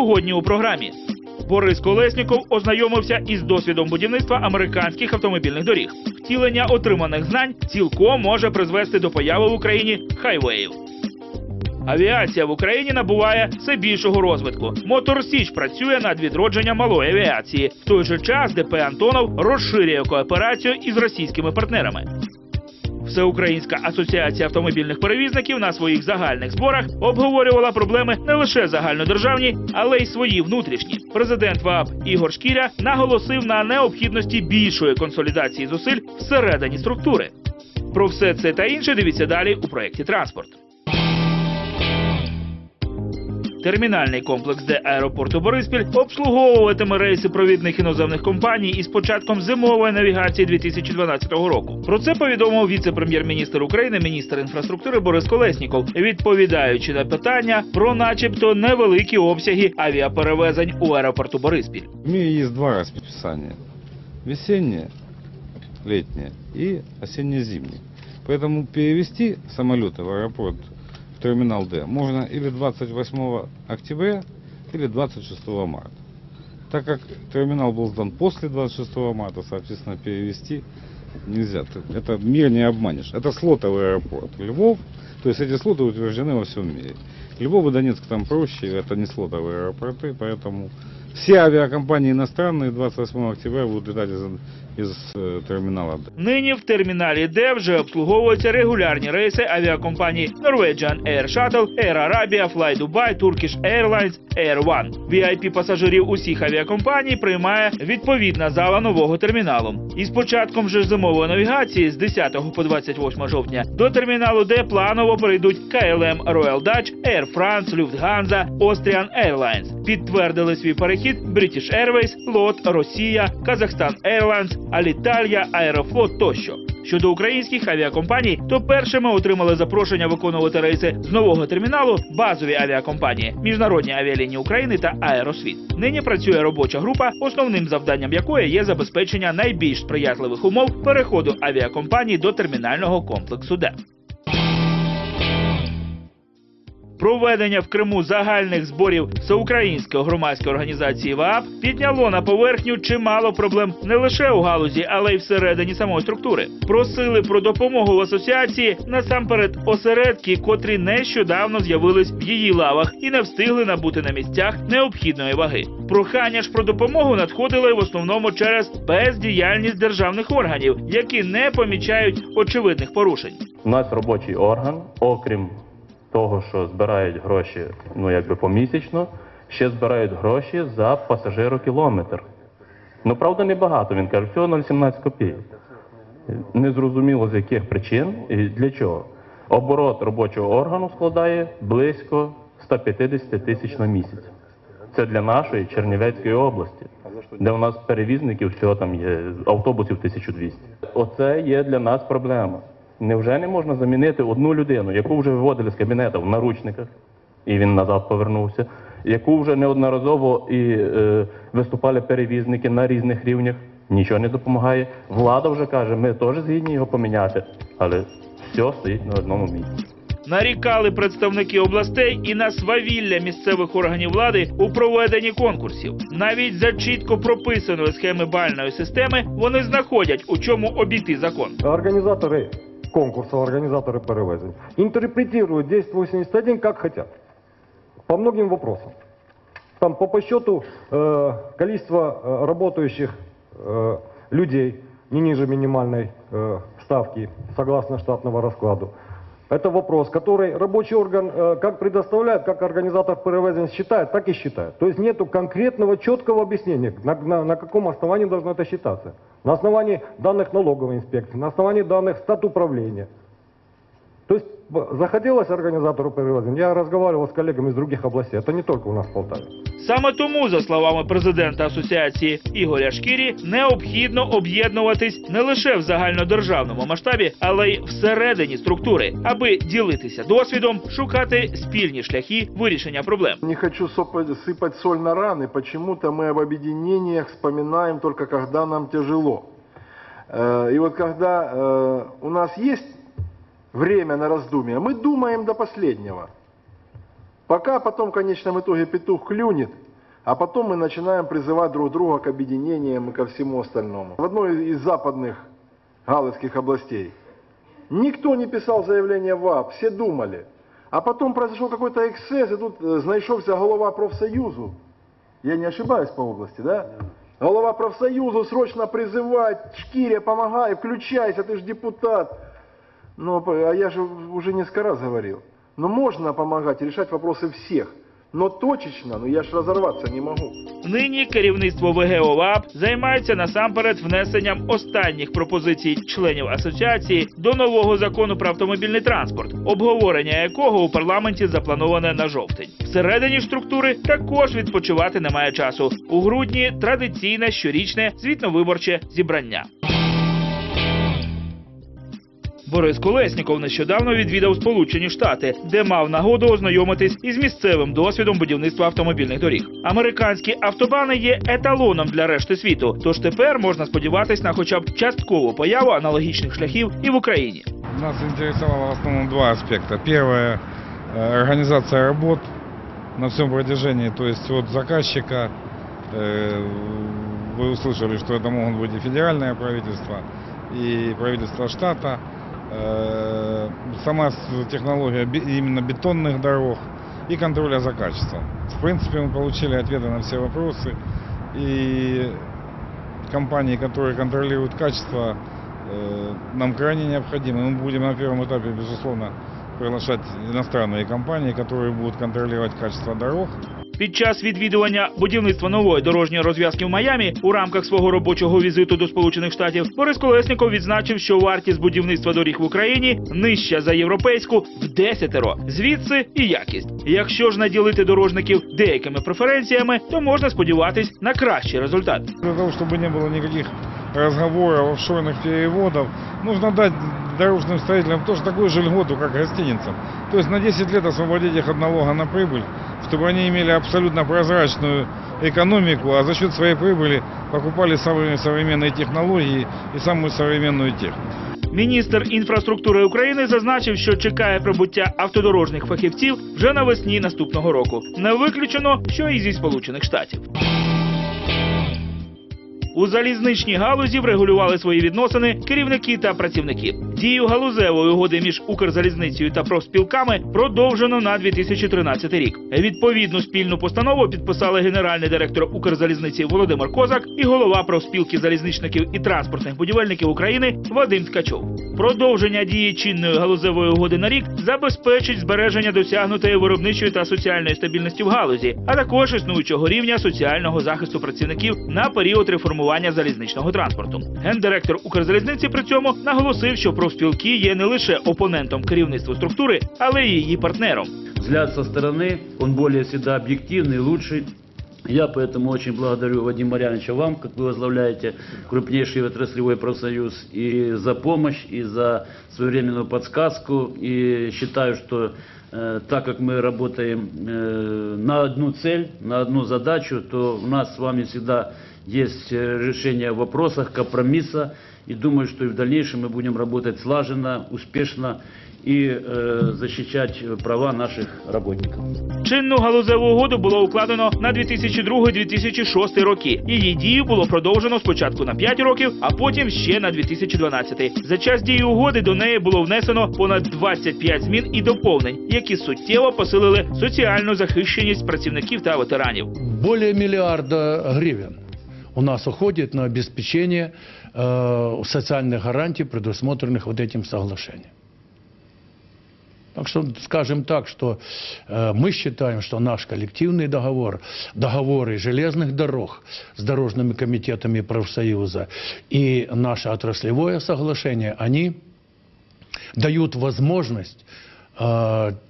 Сьогодні у програмі Борис Колесніков ознайомився із досвідом будівництва американських автомобільних доріг. Втілення отриманих знань цілком може призвести до появи в Україні хайвеїв. Авіація в Україні набуває все більшого розвитку. Мотор Січ працює над відродженням малої авіації. В той же час ДП Антонов розширює кооперацію із російськими партнерами. Всеукраїнська асоціація автомобільних перевізників на своїх загальних зборах обговорювала проблеми не лише загальнодержавні, але й свої внутрішні. Президент ВАП Ігор Шкіря наголосив на необхідності більшої консолідації зусиль всередині структури. Про все це та інше дивіться далі у проєкті Транспорт. Термінальний комплекс Д аеропорту Бориспіль обслуговуватиме рейси провідних іноземних компаній із початком зимової навігації 2012 року. Про це повідомив віце-прем'єр-міністр України, міністр інфраструктури Борис Колесніков, відповідаючи на питання про, начебто, невеликі обсяги авіаперевезень у аеропорту Бориспіль. В мире есть два расписания. Весеннее, летнее и осенне-зимнее. Поэтому перевести самолеты в аэропорт в Терминал Д можно или 28 октября, или 26 марта. Так как терминал был сдан после 26 марта, соответственно, перевести нельзя. Это мир не обманешь. Это слотовый аэропорт. Львов, то есть эти слоты утверждены во всем мире. Львов и Донецк там проще, это не слотовые аэропорты, поэтому все авиакомпании иностранные 28 октября будут летать из, из э, терминала Д. Нині в терміналі Д вже обслуговуються регулярні рейси авіакомпаній Norwegian Air Shuttle, Air Arabia, Fly Dubai, Turkish Airlines, Air One. VIP пасажирів усіх авіакомпаній приймає відповідна зала нового терміналу. І з початком вже зимової навігації з 10 по 28 жовтня до терміналу Д планово перейдуть KLM Royal Dutch, Air France, Lufthansa, Austrian Airlines. Підтвердили свій перехід British Airways, LOT, Росія, Казахстан Airlines, Alitalia, Аерофлот тощо. Щодо українських авіакомпаній, то першими отримали запрошення виконувати рейси з нового терміналу базові авіакомпанії, міжнародні авіалінії України та Аеросвіт. Нині працює робоча група, основним завданням якої є забезпечення найбільш сприятливих умов переходу авіакомпаній до термінального комплексу Д. Проведення в Криму загальних зборів всеукраїнської громадської організації ВААП підняло на поверхню чимало проблем не лише у галузі, але й всередині самої структури. Просили про допомогу в асоціації насамперед осередки, котрі нещодавно з'явились в її лавах і не встигли набути на місцях необхідної ваги. Прохання ж про допомогу надходили в основному через бездіяльність державних органів, які не помічають очевидних порушень. У нас робочий орган, окрім того, що збирають гроші ну якби помісячно, ще збирають гроші за пасажирокілометр. Ну правда небагато. Він каже, всього 0,17 копійок. Незрозуміло з яких причин і для чого. Оборот робочого органу складає близько 150 тисяч на місяць. Це для нашої Чернівецької області, де у нас перевізників всього там є автобусів 1200. Оце є для нас проблема. Невже не можна замінити одну людину, яку вже виводили з кабінету в наручниках, і він назад повернувся, яку вже неодноразово і е, виступали перевізники на різних рівнях, нічого не допомагає. Влада вже каже, ми теж згідні його поміняти, але все стоїть на одному місці. Нарікали представники областей і на свавілля місцевих органів влади у проведенні конкурсів. Навіть за чітко прописаної схеми бальної системи вони знаходять, у чому обійти закон. Организаторы конкурсов, организаторы перевезень интерпретируют 1081 как хотят. По многим вопросам. Там по подсчету э, количество э, работающих э, людей не ниже минимальной э, ставки согласно штатного раскладу. Это вопрос, который рабочий орган э, как предоставляет, как организатор перевезень считает, так и считает. То есть нету конкретного, четкого объяснения, на, на- на каком основании должно это считаться. На основании данных налоговой инспекции, на основании данных стат управления. То есть б- захотелось организатору перевезень, я разговаривал с коллегами из других областей, это не только у нас в Полтаве. Саме тому, за словами президента асоціації Ігоря Шкірі, необхідно об'єднуватись не лише в загальнодержавному масштабі, але й всередині структури, аби ділитися досвідом, шукати спільні шляхи вирішення проблем. Не хочу сопа- сыпать соль на раны, почему-то мы об объединениях вспоминаем только когда нам тяжело. Э, И вот когда э, у нас есть Время на раздумье, мы думаем до последнего. Пока потом в конечном итоге петух клюнет, а потом мы начинаем призывать друг друга к объединениям и ко всему остальному. В одной из западных галицких областей никто не писал заявление в ВАП, все думали. А потом произошел какой-то эксцесс, и тут э, знайшовся голова профсоюзу. Я не ошибаюсь по области, да? Голова профсоюзу срочно призывать, Шкиря, помогай, включайся, ты же депутат. Ну, а я же уже несколько раз говорил. Ну, можно помогать, решать вопросы всех. Но точечно, ну я ж разорваться не могу. Нині керівництво ВГО ВАП займається насамперед внесенням останніх пропозицій членів асоціації до нового закону про автомобільний транспорт, обговорення якого у парламенті заплановане на жовтень. Всередині структури також відпочивати немає часу. У грудні традиційне щорічне звітно-виборче зібрання. Борис Колесніков нещодавно відвідав Сполучені Штати, де мав нагоду ознайомитись із місцевим досвідом будівництва автомобільних доріг. Американські автобани є еталоном для решти світу, тож тепер можна сподіватись на хоча б часткову появу аналогічних шляхів і в Україні. Нас интересовало в основном два аспекта. Первое э, – организация работ на всем протяжении, то есть от заказчика. э, Вы услышали, что это могут быть и федеральное правительство, и правительство штата. Э, Сама с- технология бе- именно бетонных дорог и контроля за качеством. В принципе, мы получили ответы на все вопросы. И компании, которые контролируют качество, э, нам крайне необходимы. Мы будем на первом этапе, безусловно, приглашать иностранные компании, которые будут контролировать качество дорог. Під час відвідування будівництва нової дорожньої розв'язки в Майамі у рамках свого робочого візиту до Сполучених Штатів Борис Колесніков відзначив, що вартість будівництва доріг в Україні нижча за європейську в десятеро. Звідси і якість. Якщо ж наділити дорожників деякими преференціями, то можна сподіватись на кращий результат. Для того, чтобы не было никаких разговоров, офшорных переводов, нужно дать дорожным строителям тоже такую же льготу, как гостиницам. То есть на 10 лет освободить их от налога на прибыль, чтобы они имели абсолютно прозрачную экономику, а за счет своей прибыли покупали самые современные технологии и самую современную технику. Міністр інфраструктури України зазначив, що чекає прибуття автодорожних фахівців вже навесні наступного року. Не виключено, що і зі Сполучених Штатів. У залізничній галузі врегулювали свої відносини керівники та працівники. Дію галузевої угоди між Укрзалізницею та профспілками продовжено на 2013 рік. Відповідну спільну постанову підписали генеральний директор Укрзалізниці Володимир Козак і голова профспілки залізничників і транспортних будівельників України Вадим Ткачов. Продовження дії чинної галузевої угоди на рік забезпечить збереження досягнутої виробничої та соціальної стабільності в галузі, а також існуючого рівня соціального захисту працівників на період реформування залізничного транспорту. Гендиректор Укрзалізниці при цьому наголосив, що профспілки є не лише опонентом керівництва структури, але й її партнером. взгляд со стороны, он более всегда объективный, лучший. Я поэтому очень благодарю Вадима Марьяновича вам, как вы возглавляете крупнейший отраслевой профсоюз, и за помощь, и за своевременную подсказку. И считаю, что э, так как мы работаем э, на одну цель, на одну задачу, то у нас с вами всегда есть э, решение в вопросах, компромисса. И думаю, что и в дальнейшем мы будем работать слаженно, успешно и э, защищать э, права наших работников. Чинну галузеву угоду було укладено на 2002-2006 роки. Її дію було продовжено спочатку на 5 років, а потім ще на 2012. За час дії угоди до неї було внесено понад 25 змін і доповнень, які суттєво посилили соціальну захищеність працівників та ветеранів. Более миллиарда гривен У нас уходит на обеспечение э, социальных гарантий, предусмотренных вот этим соглашением. Так что скажем так, что э, мы считаем, что наш коллективный договор, договоры железных дорог с дорожными комитетами профсоюза и наше отраслевое соглашение, они дают возможность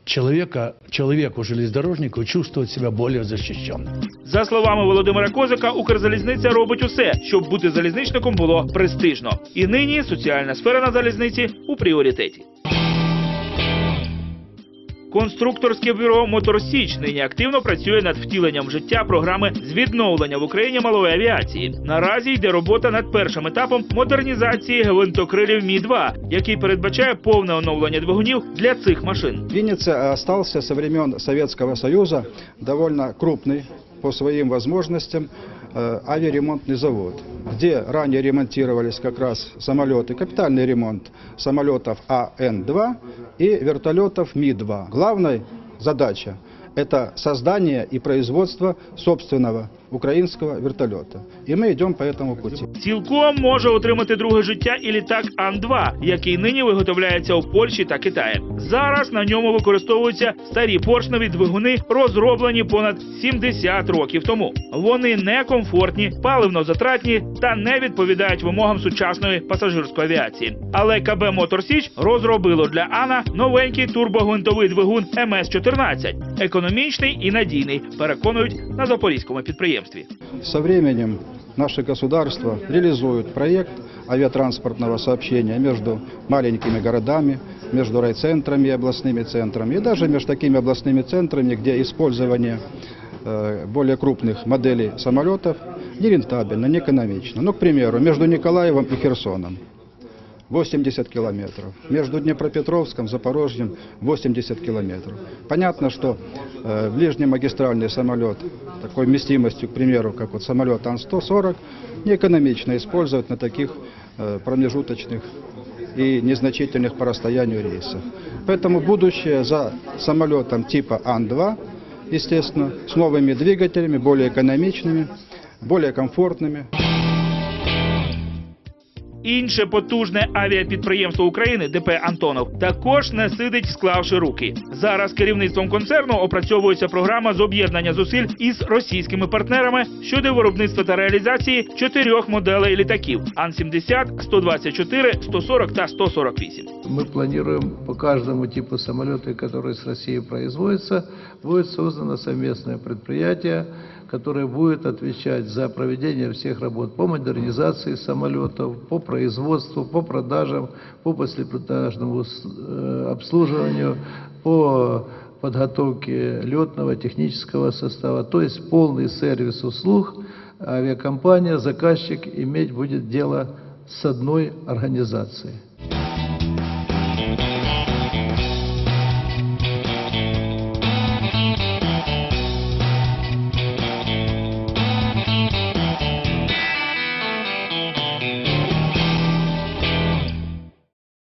человека, человеку, железнодорожнику чувствовать себя более защищенным. За словами Володимира Козака, Укрзалізниця робить усе, щоб бути залізничником було престижно. І нині соціальна сфера на залізниці у пріоритеті. Конструкторське бюро Моторсіч нині активно працює над втіленням життя програми з відновлення в Україні малої авіації. Наразі йде робота над першим етапом модернізації гвинтокрилів Мі 2 який передбачає повне оновлення двигунів для цих машин. В Виннице остался со времен Советского Союза довольно крупный по своим возможностям э, авиаремонтный завод, где ранее ремонтировались как раз самолеты, капитальный ремонт самолетов АН-2 и вертолетов Ми-2. Главная задача – это создание и производство собственного украинского вертолета. И мы идем по этому пути. Цілком може отримати друге життя і літак Ан-2, який нині виготовляється у Польщі та Китаї. Зараз на ньому використовуються старі поршневі двигуни, розроблені понад 70 років тому. Вони некомфортні, паливно затратні та не відповідають вимогам сучасної пасажирської авіації. Але КБ Мотор Січ розробило для Ана новенький турбогвинтовий двигун МС-14, економічний і надійний, переконують на запорізькому підприємстві. Со временем наше государство реализует проект авиатранспортного сообщения между маленькими городами, между райцентрами и областными центрами, и даже между такими областными центрами, где использование э, более крупных моделей самолетов нерентабельно, неэкономично. Ну, к примеру, между Николаевым и Херсоном 80 километров. Между Днепропетровском, Запорожьем 80 километров. Понятно, что э, ближнемагистральный самолет такой вместимостью, к примеру, как вот самолет Ан-140, неэкономично использовать на таких э, промежуточных и незначительных по расстоянию рейсах. Поэтому будущее за самолетом типа Ан-2, естественно, с новыми двигателями, более экономичными, более комфортными. Інше потужне авіапідприємство України ДП Антонов також не сидить, склавши руки. Зараз керівництвом концерну опрацьовується програма з об'єднання зусиль із російськими партнерами щодо виробництва та реалізації чотирьох моделей літаків Ан-70, 124, 140 та 148. Мы планируем по каждому типу самолета, который с Россией производится, будет создано совместное предприятие, которое будет отвечать за проведение всех работ по модернизации самолетов, по производству, по продажам, по послепродажному э, обслуживанию, по подготовке летного технического состава, то есть полный сервис услуг авиакомпания, заказчик иметь будет дело с одной организацией.